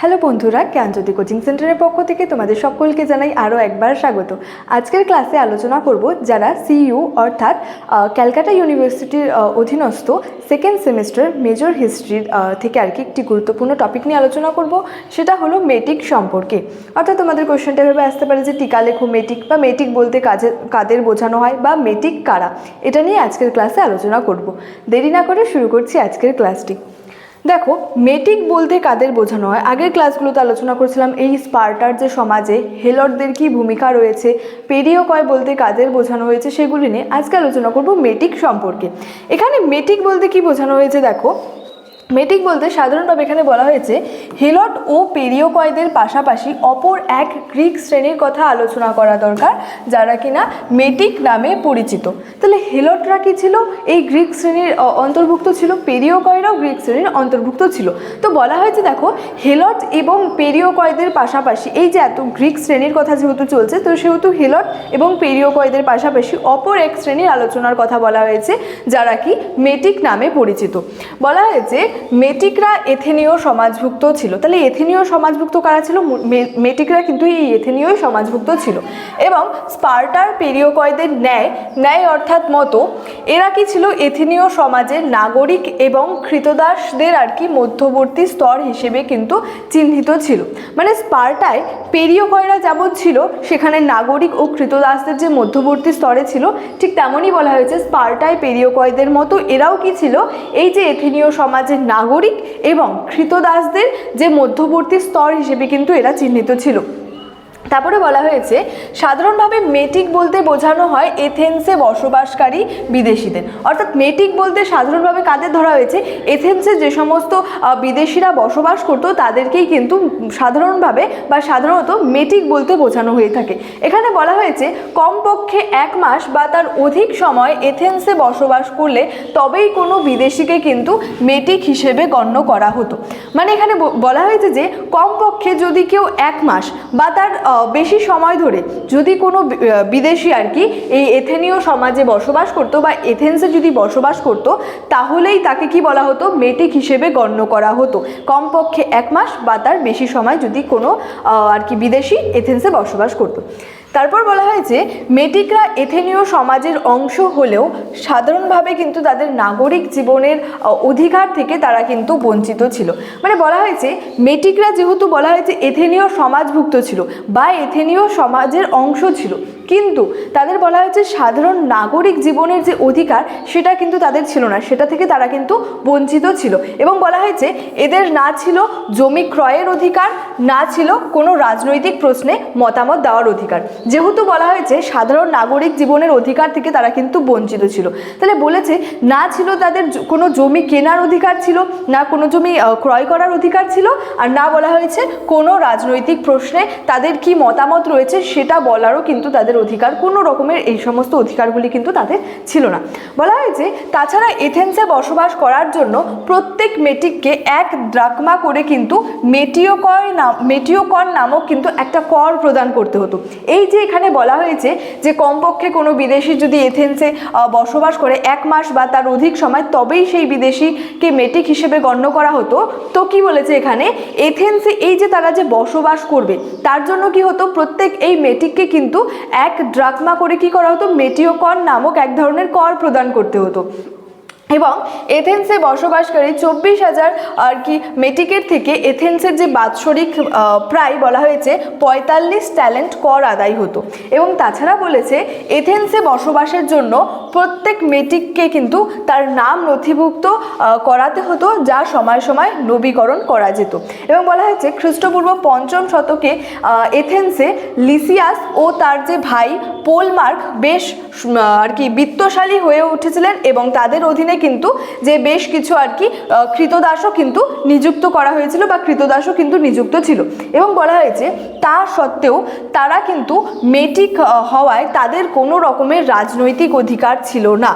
Hello বন্ধুরা, জ্ঞানজ্যোতি coaching সেন্টারের পক্ষ থেকে তোমাদের সকলকে জানাই আরও একবার স্বাগত। আজকের ক্লাসে আলোচনা করব যারা সিইউ অর্থাৎ ক্যালকাটা ইউনিভার্সিটির অধীনস্থ সেকেন্ড সেমিস্টার মেজর হিস্ট্রির থেকে আর কি একটি গুরুত্বপূর্ণ টপিক নিয়ে আলোচনা করব। সেটা হলো মেটিক সম্পর্কে। অর্থাৎ তোমাদের কোশ্চেনটা ভেবে আসতে পারে যে টিকা লেখো মেটিক বা মেটিক বলতে কাজে, কাদের বোঝানো হয় বা মেটিক কারা? এটা নিয়ে আজকের ক্লাসে আলোচনা করব। দেরি না করে শুরু করছি আজকের ক্লাসটি। দেখো মেটিক বলতে কাদের বোঝানো হয়? আগের ক্লাসগুলোতে আলোচনা করেছিলাম, এই স্পার্টার যে সমাজে হেলরদের কি ভূমিকা রয়েছে পেরিয়কয় বলতে কাদের বোঝানো হয়েছে সেগুলি নিয়ে আজকে আলোচনা করব মেটিক সম্পর্কে। এখানে মেটিক বলতে কি বোঝানো হয়েছে দেখো মেটিক বলতে সাধারণভাবে এখানে বলা হয়েছে, হেলট ও পেরিয়কয়দের পাশাপাশি অপর এক গ্রিক শ্রেণির কথা আলোচনা করা দরকার, যারা কিনা মেটিক নামে পরিচিত। তাহলে হেলটরা কি ছিল? এই গ্রিক শ্রেণির অন্তর্ভুক্ত ছিল পেরিয়কয়রাও গ্রিক শ্রেণির অন্তর্ভুক্ত ছিল। তো বলা হয়েছে দেখো, হেলট এবং পেরিয়কয়দের পাশাপাশি, এই যে এত গ্রিক শ্রেণির কথা যেহেতু চলছে, তো সেহেতু হেলট এবং পেরিয়কয়দের পাশাপাশি অপর এক শ্রেণির আলোচনার কথা বলা হয়েছে, যারা কি? মেটিক নামে পরিচিত। বলা হয়েছে মেটিকরা এথেনীয় সমাজভুক্ত ছিল। তাহলে এথেনীয় সমাজভুক্ত কারা ছিল? মেটিকরা কিন্তু এই এথেনীয় সমাজভুক্ত ছিল। এবং স্পার্টার পেরিয়কয়দের ন্যায় ন্যায় অর্থাৎ মতো, এরা কি ছিল? এথেনীয় সমাজের নাগরিক এবং কৃতদাসদের আর কি মধ্যবর্তী স্তর হিসেবে কিন্তু চিহ্নিত ছিল। মানে স্পার্টায় পেরিয়কয়রা যেমন ছিল, সেখানে নাগরিক ও কৃতদাসদের যে মধ্যবর্তী স্তরে ছিল, ঠিক তেমনই বলা হয়েছে স্পার্টায় পেরিয়কয়দের মতো এরাও কি ছিল? এই যে এথেনীয় সমাজের নাগরিক এবং কৃতদাসদের যে মধ্যবর্তী স্তর হিসেবে কিন্তু এরা চিহ্নিত ছিল। তারপরে বলা হয়েছে, সাধারণভাবে মেটিক বলতে বোঝানো হয় এথেন্সে বসবাসকারী বিদেশিদের। অর্থাৎ মেটিক বলতে সাধারণভাবে কাদের ধরা হয়েছে? এথেন্সে যে সমস্ত বিদেশিরা বসবাস করতো, তাদেরকেই কিন্তু সাধারণভাবে বা সাধারণত মেটিক বলতে বোঝানো হয়ে থাকে। এখানে বলা হয়েছে, কমপক্ষে এক মাস বা তার অধিক সময় এথেন্সে বসবাস করলে তবেই কোনো বিদেশিকে কিন্তু মেটিক হিসেবে গণ্য করা হতো। মানে এখানে বলা হয়েছে যে, কমপক্ষে যদি কেউ এক মাস বা তার বেশি সময় ধরে যদি কোনো বিদেশি আর কি এই এথেনীয় সমাজে বসবাস করতো বা এথেন্সে যদি বসবাস করতো, তাহলেই তাকে কি বলা হতো? মেটিক হিসেবে গণ্য করা হতো। কমপক্ষে এক মাস বা তার বেশি সময় যদি কোনো আর কি বিদেশি এথেন্সে বসবাস করতো। তারপর বলা হয়েছে মেটিকরা এথেনীয় সমাজের অংশ হলেও সাধারণভাবে কিন্তু তাদের নাগরিক জীবনের অধিকার থেকে তারা কিন্তু বঞ্চিত ছিল। মানে বলা হয়েছে মেটিকরা যেহেতু বলা হয়েছে এথেনীয় সমাজভুক্ত ছিল বা এথেনীয় সমাজের অংশ ছিল কিন্তু তাদের বলা হয়েছে সাধারণ নাগরিক জীবনের যে অধিকার, সেটা কিন্তু তাদের ছিল না। সেটা থেকে তারা কিন্তু বঞ্চিত ছিল। এবং বলা হয়েছে, এদের না ছিল জমি ক্রয়ের অধিকার, না ছিল কোনো রাজনৈতিক প্রশ্নে মতামত দেওয়ার অধিকার। যেহেতু বলা হয়েছে, সাধারণ নাগরিক জীবনের অধিকার থেকে তারা কিন্তু বঞ্চিত ছিল। তাহলে বলেছে, না ছিল তাদের কোনো জমি কেনার অধিকার ছিল, না কোনো জমি ক্রয় করার অধিকার ছিল, আর না বলা হয়েছে কোনো রাজনৈতিক প্রশ্নে তাদের কি মতামত রয়েছে, সেটা বলারও কিন্তু তাদের অধিকার, কোনো রকমের এই সমস্ত অধিকারগুলি কিন্তু তাদের ছিল না। বলা হয়েছে তাছাড়া এথেন্সে বসবাস করার জন্য প্রত্যেক মেটিককে এক দ্রাকমা করে কিন্তু মেটিওকর নাম মেটিওকর নামক কিন্তু একটা কর প্রদান করতে হতো। এই যে এখানে বলা হয়েছে যে, কমপক্ষে কোনো বিদেশি যদি এথেন্সে বসবাস করে এক মাস বা তার অধিক সময়, তবেই সেই বিদেশিকে মেটিক হিসেবে গণ্য করা হতো। তো কি বলেছে এখানে? এথেন্সে এই যে তারা যে বসবাস করবে, তার জন্য কি হতো? প্রত্যেক এই মেটিককে কিন্তু এক ড্রাকমা করে কি করা হতো? মেটিওকর নামক এক ধরনের কর প্রদান করতে হতো। এবং এথেন্সে বসবাসকারী চব্বিশ হাজার আর কি মেটিকের থেকে এথেন্সের যে বাৎসরিক প্রায় বলা হয়েছে পঁয়তাল্লিশ ট্যালেন্ট কর আদায় হতো। এবং তাছাড়া বলেছে এথেন্সে বসবাসের জন্য প্রত্যেক মেটিককে কিন্তু তার নাম নথিভুক্ত করাতে হতো, যা সময় সময় নবীকরণ করা যেত। এবং বলা হয়েছে খ্রিস্টপূর্ব পঞ্চম শতকে এথেন্সে লিসিয়াস ও তার যে ভাই পোলমার্ক বেশ আর কি বিত্তশালী হয়ে উঠেছিলেন এবং তাদের অধীনে কিন্তু যে বেশ কিছু আর কি কৃতদাসও কিন্তু নিযুক্ত করা হয়েছিল বা কৃতদাসও কিন্তু নিযুক্ত ছিল। এবং বলা হয়েছে, তা সত্ত্বেও তারা কিন্তু মেটিক হওয়ায় তাদের কোনো রকমের রাজনৈতিক অধিকার ছিল না।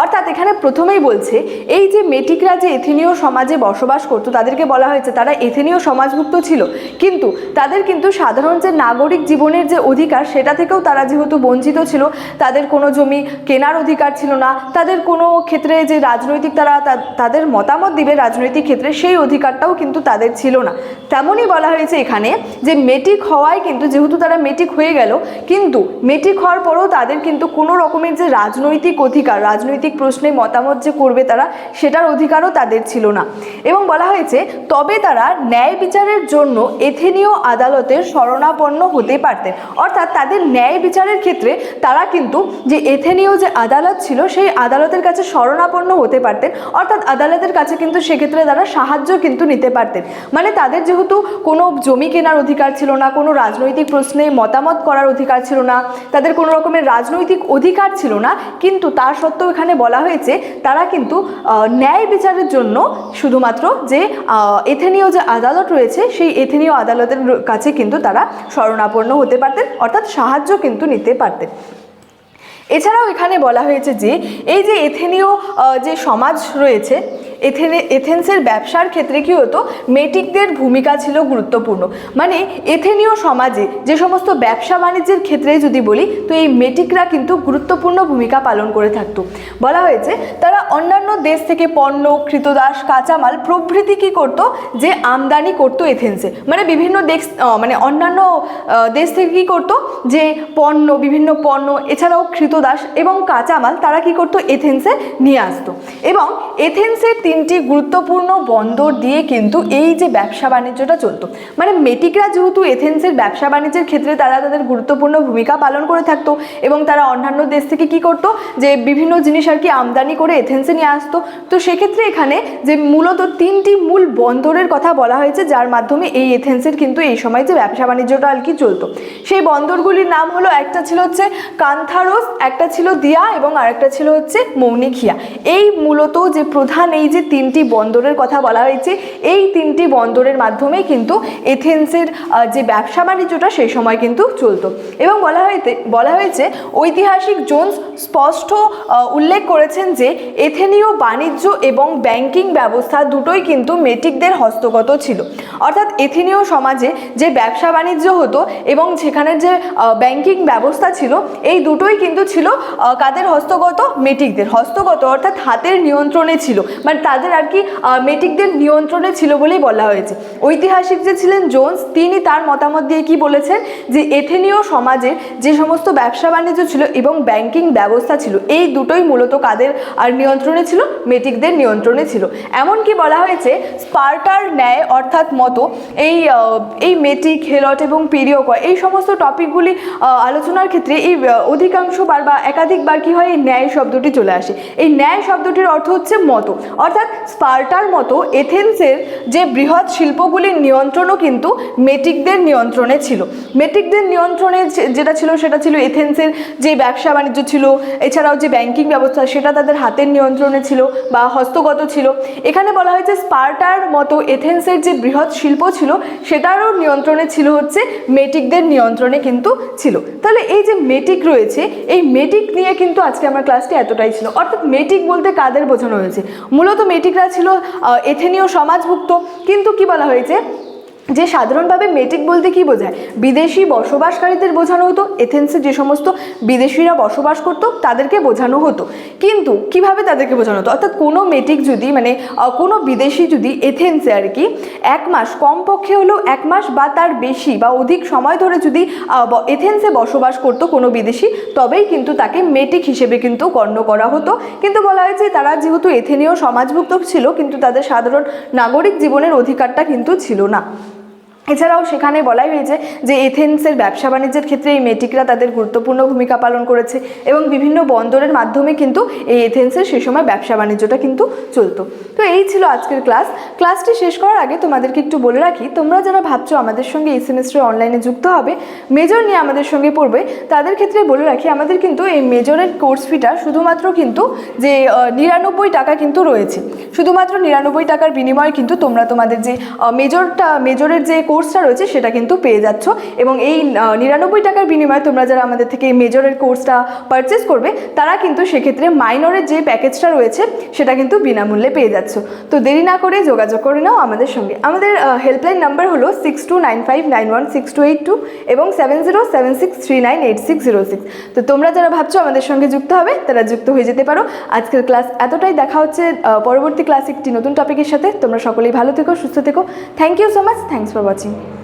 অর্থাৎ এখানে প্রথমেই বলছে, এই যে মেটিকরা যে এথেনীয় সমাজে বসবাস করতো, তাদেরকে বলা হয়েছে তারা এথেনীয় সমাজভুক্ত ছিল। কিন্তু তাদের কিন্তু সাধারণ যে নাগরিক জীবনের যে অধিকার, সেটা থেকেও তারা যেহেতু বঞ্চিত ছিল, তাদের কোনো জমি কেনার অধিকার ছিল না, তাদের কোনো ক্ষেত্রে যে রাজনৈতিক তারা তাদের মতামত দিবে রাজনৈতিক ক্ষেত্রে, সেই অধিকারটাও কিন্তু তাদের ছিল না। তেমনই বলা হয়েছে এখানে যে মেটিক হওয়ায় কিন্তু যেহেতু তারা মেটিক হয়ে গেল, কিন্তু মেটিক হওয়ার পরেও তাদের কিন্তু কোনো রকমের যে রাজনৈতিক অধিকার, রাজনৈতিক প্রশ্নে মতামত যে করবে তারা, সেটার অধিকারও তাদের ছিল না। এবং বলা হয়েছে, তবে তারা ন্যায় বিচারের জন্য এথেনীয় আদালতের শরণাপন্ন হতে পারতেন। অর্থাৎ তাদের ন্যায় বিচারের ক্ষেত্রে তারা কিন্তু যে এথেনীয় যে আদালত ছিল, সেই আদালতের কাছে শরণাপন্ন হতে পারতেন। অর্থাৎ আদালতের কাছে কিন্তু সেক্ষেত্রে তারা সাহায্য কিন্তু নিতে পারতেন। মানে তাদের যেহেতু কোনো জমি কেনার অধিকার ছিল না, কোনো রাজনৈতিক প্রশ্নে মতামত করার অধিকার ছিল না, তাদের কোনো রকমের রাজনৈতিক অধিকার ছিল না, কিন্তু তা সত্ত্বেও এখানে বলা হয়েছে, তারা কিন্তু ন্যায় বিচারের জন্য শুধুমাত্র যে এথেনীয় যে আদালত রয়েছে, সেই এথেনীয় আদালতের কাছে কিন্তু তারা শরণাপন্ন হতে পারতেন, অর্থাৎ সাহায্য কিন্তু নিতে পারতেন। এছাড়াও এখানে বলা হয়েছে যে, এই যে এথেনীয় যে সমাজ রয়েছে এথেনে, এথেন্সের ব্যবসার ক্ষেত্রে কী হতো? মেটিকদের ভূমিকা ছিল গুরুত্বপূর্ণ। মানে এথেনীয় সমাজে যে সমস্ত ব্যবসা বাণিজ্যের ক্ষেত্রে যদি বলি, তো এই মেটিকরা কিন্তু গুরুত্বপূর্ণ ভূমিকা পালন করে থাকতো। বলা হয়েছে, তারা অন্যান্য দেশ থেকে পণ্য, কৃতদাস, কাঁচামাল প্রভৃতি কী করতো? যে আমদানি করতো এথেন্সে। মানে বিভিন্ন দেশ মানে অন্যান্য দেশ থেকে কী করতো? যে পণ্য, বিভিন্ন পণ্য, এছাড়াও কৃতদাস এবং কাঁচামাল তারা কী করতো? এথেন্সে নিয়ে আসতো। এবং এথেন্সের তিনটি গুরুত্বপূর্ণ বন্দর দিয়ে কিন্তু এই যে ব্যবসা বাণিজ্যটা চলতো। মানে মেটিকরা যেহেতু এথেন্সের ব্যবসা বাণিজ্যের ক্ষেত্রে তারা তাদের গুরুত্বপূর্ণ ভূমিকা পালন করে থাকতো এবং তারা অন্যান্য দেশ থেকে কি করতো, যে বিভিন্ন জিনিস আর কি আমদানি করে এথেন্সে নিয়ে আসতো। তো সেক্ষেত্রে এখানে যে মূলত তিনটি মূল বন্দরের কথা বলা হয়েছে, যার মাধ্যমে এই এথেন্সের কিন্তু এই সময় যে ব্যবসা বাণিজ্যটা আর কি চলতো। সেই বন্দরগুলির নাম হলো, একটা ছিল হচ্ছে কান্থারোস, একটা ছিল দিয়া এবং আরেকটা ছিল হচ্ছে মৌনিখিয়া। এই মূলত যে প্রধান, এই যে তিনটি বন্দরের কথা বলা হয়েছে। এই তিনটি বন্দরের মাধ্যমে কিন্তু এথেন্সের যে ব্যবসা বাণিজ্যটা সেই সময় কিন্তু চলতো। এবং বলা হয়েছে বলা হয়েছে, ঐতিহাসিক জোন্স স্পষ্ট উল্লেখ করেছেন যে এথেনীয় বাণিজ্য এবং ব্যাংকিং ব্যবস্থা দুটোই কিন্তু মেটিকদের হস্তগত ছিল। অর্থাৎ এথেনীয় সমাজে যে ব্যবসা বাণিজ্য হতো এবং সেখানের যে ব্যাংকিং ব্যবস্থা ছিল, এই দুটোই কিন্তু ছিল কাদের হস্তগত? মেটিকদের। হস্তগত অর্থাৎ হাতের নিয়ন্ত্রণে ছিল। মানে তাদের আর কি মেটিকদের নিয়ন্ত্রণে ছিল বলেই বলা হয়েছে। ঐতিহাসিক যে ছিলেন জোন্স, তিনি তার মতামত দিয়ে কি বলেছেন? যে এথেনীয় সমাজের যে সমস্ত ব্যবসা বাণিজ্য ছিল এবং ব্যাংকিং ব্যবস্থা ছিল, এই দুটোই মূলত কাদের আর নিয়ন্ত্রণে ছিল? মেটিকদের নিয়ন্ত্রণে ছিল। এমনকি বলা হয়েছে, স্পার্টার ন্যায় অর্থাৎ মতো, এই এই মেটিক হেলট এবং পিরিয়কয় এই সমস্ত টপিকগুলি আলোচনার ক্ষেত্রে এই অধিকাংশবার বা একাধিকবার কি হয়, এই ন্যায় শব্দটি চলে আসে। এই ন্যায় শব্দটির অর্থ হচ্ছে মতো। অর্থাৎ স্পার্টার মতো এথেন্সের যে বৃহৎ শিল্পগুলির নিয়ন্ত্রণও কিন্তু মেটিকদের নিয়ন্ত্রণে ছিল। মেটিকদের নিয়ন্ত্রণে যেটা ছিল সেটা ছিল এথেন্সের যে ব্যবসা বাণিজ্য ছিল, এছাড়াও যে ব্যাংকিং ব্যবস্থা সেটা তাদের হাতের নিয়ন্ত্রণে ছিল বা হস্তগত ছিল। এখানে বলা হয়েছে স্পার্টার মতো এথেন্সের যে বৃহৎ শিল্প ছিল সেটারও নিয়ন্ত্রণে ছিল হচ্ছে মেটিকদের নিয়ন্ত্রণে কিন্তু ছিল। তাহলে এই যে মেটিক রয়েছে, এই মেটিক নিয়ে কিন্তু আজকে আমার ক্লাসটি এতটাই ছিল। অর্থাৎ মেটিক বলতে কাদের বোঝানো হয়েছে? মূলত মেটিকরা ছিল এথেনীয় সমাজভুক্ত। কিন্তু কি বলা হয়েছে? যে সাধারণভাবে মেটিক বলতে কি বোঝায়? বিদেশি বসবাসকারীদের বোঝানো হতো, এথেন্সে যে সমস্ত বিদেশিরা বসবাস করতো, তাদেরকে বোঝানো হতো। কিন্তু কীভাবে তাদেরকে বোঝানো হতো? অর্থাৎ কোনো মেটিক যদি মানে কোনো বিদেশি যদি এথেন্সে আর কি, এক মাস, কমপক্ষে হলেও এক মাস বা তার বেশি বা অধিক সময় ধরে যদি এথেন্সে বসবাস করতো কোনো বিদেশি, তবেই কিন্তু তাকে মেটিক হিসেবে কিন্তু গণ্য করা হতো। কিন্তু বলা হয়েছে তারা যেহেতু এথেনীয় সমাজভুক্ত ছিল, কিন্তু তাদের সাধারণ নাগরিক জীবনের অধিকারটা কিন্তু ছিল না। এছাড়াও সেখানে বলাই হয়েছে যে এথেন্সের ব্যবসা বাণিজ্যের ক্ষেত্রে এই মেটিকরা তাদের গুরুত্বপূর্ণ ভূমিকা পালন করেছে এবং বিভিন্ন বন্দরের মাধ্যমে কিন্তু এই এথেন্সের সে সময় ব্যবসা বাণিজ্যটা কিন্তু চলতো। তো এই ছিল আজকের ক্লাস। ক্লাসটি শেষ করার আগে তোমাদেরকে একটু বলে রাখি, তোমরা যারা ভাবছ আমাদের সঙ্গে এই সেমিস্টারে অনলাইনে যুক্ত হবে, মেজর নিয়ে আমাদের সঙ্গে পড়বে, তাদের ক্ষেত্রে বলে রাখি আমাদের কিন্তু এই মেজরের কোর্স ফিটা শুধুমাত্র কিন্তু যে নিরানব্বই টাকা কিন্তু রয়েছে। শুধুমাত্র নিরানব্বই টাকার বিনিময়ে কিন্তু তোমরা তোমাদের যে মেজরটা, মেজরের যে কোর্সটা রয়েছে, সেটা কিন্তু পেয়ে যাচ্ছ। এবং এই নিরানব্বই টাকার বিনিময়ে তোমরা যারা আমাদের থেকে মেজরের কোর্সটা পারচেস করবে, তারা কিন্তু সেক্ষেত্রে মাইনরের যে প্যাকেজটা রয়েছে, সেটা কিন্তু বিনামূল্যে পেয়ে যাচ্ছ। তো দেরি না করে যোগাযোগ করে নাও আমাদের সঙ্গে। আমাদের হেল্পলাইন নাম্বার হলো six two nine five nine one six two eight two এবং seven zero seven six three nine eight six zero six তো তোমরা যারা ভাবছ আমাদের সঙ্গে যুক্ত হবে, তারা যুক্ত হয়ে যেতে পারো। আজকের ক্লাস এতটাই। দেখা হচ্ছে পরবর্তী ক্লাস একটি নতুন টপিকের সাথে। তোমরা সকলেই ভালো থেকো, সুস্থ থেকো। Thank you so much thanks for watching році.